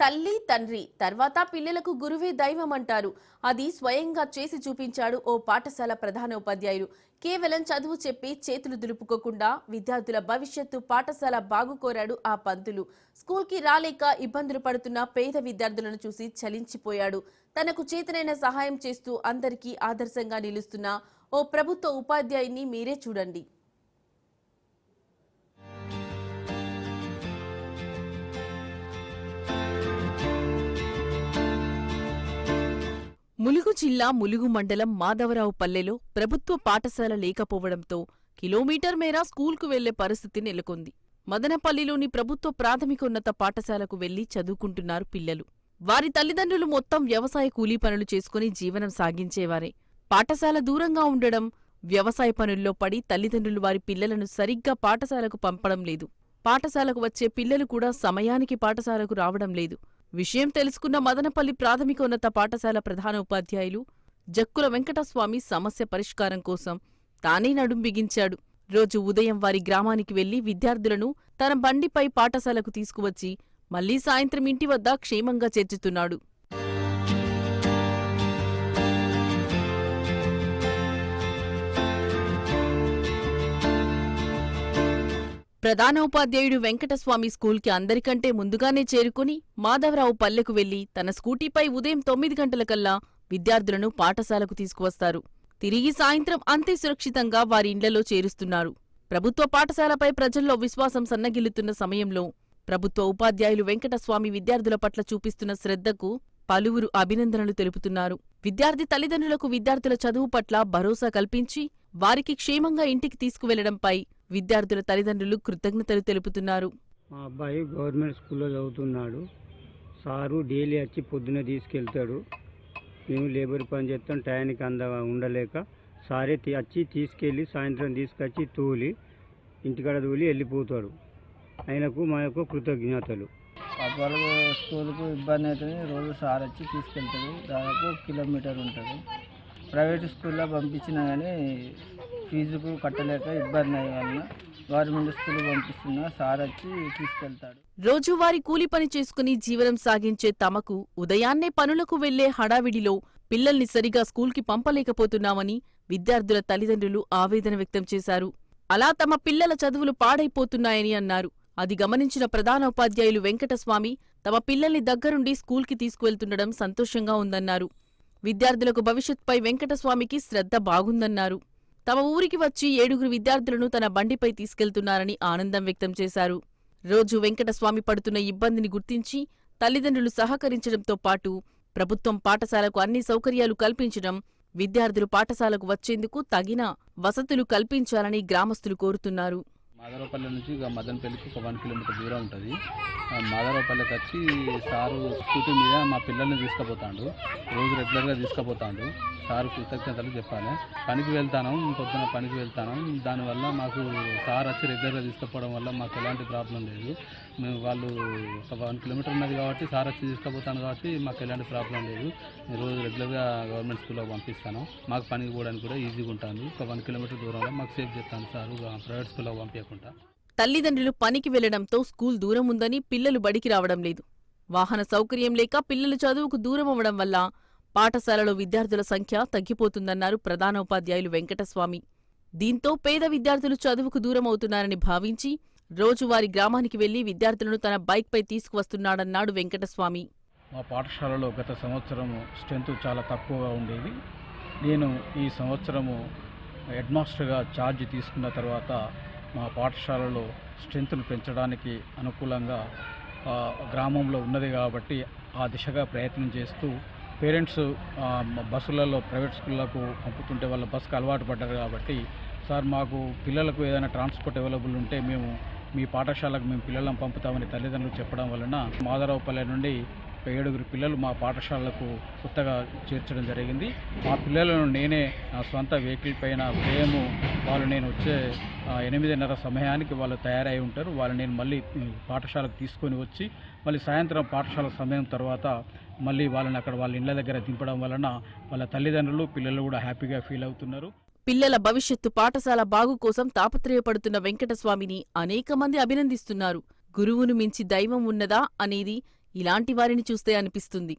తల్లి తండ్రి తర్వాత పిల్లలకు గురువే దైవం అంటారు అది స్వయంగా చేసి చూపించాడు ఓ పాఠశాల ప్రధానోపాధ్యాయులు కేవలం చదువు చెప్పి చేతులు దులుపుకోకుండా విద్యార్థుల భవిష్యత్తు పాఠశాల బాగు కోరాడు ఆ పంతులు. స్కూల్కి రాలేక ఇబ్బందులు పడుతున్న పేద విద్యార్థులను చూసి చలించిపోయాడు. తనకు చేతనైన సహాయం చేస్తూ అందరికీ ఆదర్శంగా నిలుస్తున్న ఓ ప్రభుత్వ ఉపాధ్యాయుని మీరే చూడండి. ములుగు జిల్లా ములుగు మండలం మాధవరావు పల్లెలో ప్రభుత్వ పాఠశాల లేకపోవడంతో కిలోమీటర్ మేర స్కూల్కు వెళ్ళే పరిస్థితి నెలకొంది. మదనపల్లిలోని ప్రభుత్వ ప్రాథమికోన్నత పాఠశాలకు వెళ్ళి చదువుకుంటున్నారు పిల్లలు. వారి తల్లిదండ్రులు మొత్తం వ్యవసాయ కూలీ పనులు చేసుకుని జీవనం సాగించేవారే. పాఠశాల దూరంగా ఉండడం వ్యవసాయ పనుల్లో పడి తల్లిదండ్రులు వారి పిల్లలను సరిగ్గా పాఠశాలకు పంపడం లేదు. పాఠశాలకు వచ్చే పిల్లలు కూడా సమయానికి పాఠశాలకు రావడం లేదు. విషయం తెలుసుకున్న మదనపల్లి ప్రాథమికోన్నత పాఠశాల ప్రధాన ఉపాధ్యాయులు జక్కుల వెంకటస్వామి సమస్య పరిష్కారం కోసం తానే నడుం బిగించాడు. రోజు ఉదయం వారి గ్రామానికి వెళ్ళి విద్యార్థులను తన బండిపై పాఠశాలకు తీసుకువచ్చి మళ్ళీ సాయంత్రం ఇంటి వద్ద క్షేమంగా చేర్చుతున్నాడు. ప్రధానోపాధ్యాయుడు వెంకటస్వామి స్కూల్కి అందరికంటే ముందుగానే చేరుకుని మాధవరావు పల్లెకు వెళ్ళి తన స్కూటీపై ఉదయం తొమ్మిది గంటలకల్లా విద్యార్థులను పాఠశాలకు తీసుకువస్తారు. తిరిగి సాయంత్రం అంతే సురక్షితంగా వారి ఇండ్లలో చేరుస్తున్నారు. ప్రభుత్వ పాఠశాలపై ప్రజల్లో విశ్వాసం సన్నగిల్లుతున్న సమయంలో ప్రభుత్వ ఉపాధ్యాయులు వెంకటస్వామి విద్యార్థుల పట్ల చూపిస్తున్న శ్రద్ధకు పలువురు అభినందనలు తెలుపుతున్నారు. విద్యార్థి తల్లిదండ్రులకు విద్యార్థుల చదువు పట్ల భరోసా కల్పించి వారికి క్షేమంగా ఇంటికి తీసుకువెళ్ళడంపై విద్యార్థుల తల్లిదండ్రులు కృతజ్ఞతలు తెలుపుతున్నారు. మా అబ్బాయి గవర్నమెంట్ స్కూల్లో చదువుతున్నాడు. సారు డైలీ వచ్చి పొద్దున తీసుకెళ్తాడు. మేము లేబర్ పని చేస్తాం టయానికి అంద ఉండలేక సారే తీ- వచ్చి తీసుకెళ్ళి సాయంత్రం తీసుకొచ్చి తోలి ఇంటికాడ తోలి వెళ్ళిపోతాడు. ఆయనకు మా యొక్క కృతజ్ఞతలు స్కూల్కు ఇబ్బంది అవుతుంది రోజు సార్ వచ్చి తీసుకెళ్తాడు. దాదాపు కిలోమీటర్ ఉంటుంది. ప్రైవేట్ స్కూల్లో పంపించినా కానీ ఫీజుకు కట్టలేక ఇబ్బంది అయ్యే గవర్నమెంట్ స్కూల్ పంపిస్తున్నా సార్ వచ్చి తీసుకెళ్తాడు. రోజువారీ కూలి పని చేసుకుని జీవనం సాగించే తమకు ఉదయాన్నే పనులకు వెళ్ళే హడావిడిలో పిల్లల్ని సరిగా స్కూల్కి పంపలేకపోతున్నామని విద్యార్థుల తల్లిదండ్రులు ఆవేదన వ్యక్తం చేశారు. అలా తమ పిల్లల చదువులు పాడైపోతున్నాయని అన్నారు. అది గమనించిన ప్రధాన ఉపాధ్యాయులు వెంకటస్వామి తమ పిల్లల్ని దగ్గరుండి స్కూల్కి తీసుకువెళ్తుండడం సంతోషంగా ఉందన్నారు. విద్యార్థులకు భవిష్యత్పై వెంకటస్వామికి శ్రద్ధ బాగుందన్నారు. తమ ఊరికి వచ్చి ఏడుగురు విద్యార్థులను తన బండిపై తీసుకెళ్తున్నారని ఆనందం వ్యక్తం చేశారు. రోజు వెంకటస్వామి పడుతున్న ఇబ్బందిని గుర్తించి తల్లిదండ్రులు సహకరించడంతో పాటు ప్రభుత్వం పాఠశాలకు అన్ని సౌకర్యాలు కల్పించడం విద్యార్థులు పాఠశాలకు వచ్చేందుకు తగిన వసతులు కల్పించాలని గ్రామస్తులు కోరుతున్నారు. మాధవపల్లి నుంచి ఇక మదనపల్లికి ఒక వన్ కిలోమీటర్ దూరం ఉంటుంది. మాధవపల్లికి వచ్చి సారు స్కూటీ మీద మా పిల్లల్ని తీసుకుపోతాడు. రోజు రెగ్యులర్గా తీసుకుపోతాడు. సారు కృతజ్ఞతలు చెప్పాలి. పనికి వెళ్తాను పొద్దున పనికి వెళ్తాను. దానివల్ల మాకు సార్ వచ్చి రెగ్యులర్గా తీసుకుపోవడం వల్ల మాకు ఎలాంటి ప్రాబ్లం లేదు. మేము వాళ్ళు ఒక వన్ కిలోమీటర్ ఉన్నది కాబట్టి సార్ వచ్చి తీసుకుపోతాను కాబట్టి మాకు ఎలాంటి ప్రాబ్లం లేదు. రోజు రెగ్యులర్గా గవర్నమెంట్ స్కూల్లో పంపిస్తాను. మాకు పనికి పోవడానికి కూడా ఈజీగా ఉంటుంది. ఒక వన్ కిలోమీటర్ దూరంలో మాకు సేఫ్ చెప్తాను సార్. ప్రైవేట్ స్కూల్లో పంపించకుండా. తల్లిదండ్రులు పనికి వెళ్ళడంతో స్కూల్ దూరం ఉందని పిల్లలు బడికి రావడం లేదు. వాహన సౌకర్యం లేక పిల్లలు చదువుకు దూరం అవ్వడం వల్ల పాఠశాలలో విద్యార్థుల సంఖ్య తగ్గిపోతుందన్నారు ప్రధానోపాధ్యాయులు వెంకటస్వామి. దీంతో పేద విద్యార్థులు చదువుకు దూరం అవుతున్నారని భావించి రోజు వారి గ్రామానికి వెళ్ళి విద్యార్థులను తన బైక్పై తీసుకువస్తున్నాడన్నాడు వెంకటస్వామి. మా పాఠశాలలో గత సంవత్సరము స్ట్రెంత్ చాలా తక్కువగా ఉండేది. నేను ఈ సంవత్సరము హెడ్ మాస్టర్గా ఛార్జ్ తీసుకున్న తర్వాత మా పాఠశాలలో స్ట్రెంత్ను పెంచడానికి అనుకూలంగా గ్రామంలో ఉన్నది కాబట్టి ఆ దిశగా ప్రయత్నం చేస్తూ పేరెంట్స్ బస్సులలో ప్రైవేట్ స్కూళ్ళకు పంపుతుంటే వాళ్ళ బస్సుకు అలవాటు పడ్డారు కాబట్టి సార్ మాకు పిల్లలకు ఏదైనా ట్రాన్స్పోర్ట్ అవైలబుల్ ఉంటే మేము మీ పాఠశాలకు మేము పిల్లలను పంపుతామని తల్లిదండ్రులు చెప్పడం వలన మాధవరావుపల్లె నుండి ఏడుగురు పిల్లలు మా పాఠశాలకు కొత్తగా చేర్చడం జరిగింది. మా పిల్లలను నేనే నా స్వంత వెహికల్ పైన ఉదయము వాళ్ళు నేను వచ్చే ఎనిమిదిన్నర సమయానికి వాళ్ళు తయారై ఉంటారు. వాళ్ళు నేను మళ్ళీ పాఠశాలకు తీసుకొని వచ్చి మళ్ళీ సాయంత్రం పాఠశాల సమయం తర్వాత మళ్ళీ వాళ్ళని అక్కడ వాళ్ళ ఇళ్ళ దగ్గర దింపడం వలన వాళ్ళ తల్లిదండ్రులు పిల్లలు కూడా హ్యాపీగా ఫీల్ అవుతున్నారు. పిల్లల భవిష్యత్తు పాఠశాల బాగు కోసం తాపత్రయపడుతున్న వెంకటస్వామిని అనేక మంది అభినందిస్తున్నారు. గురువును మించి దైవం ఉన్నదా అనేది ఇలాంటి వారిని చూస్తే అనిపిస్తుంది.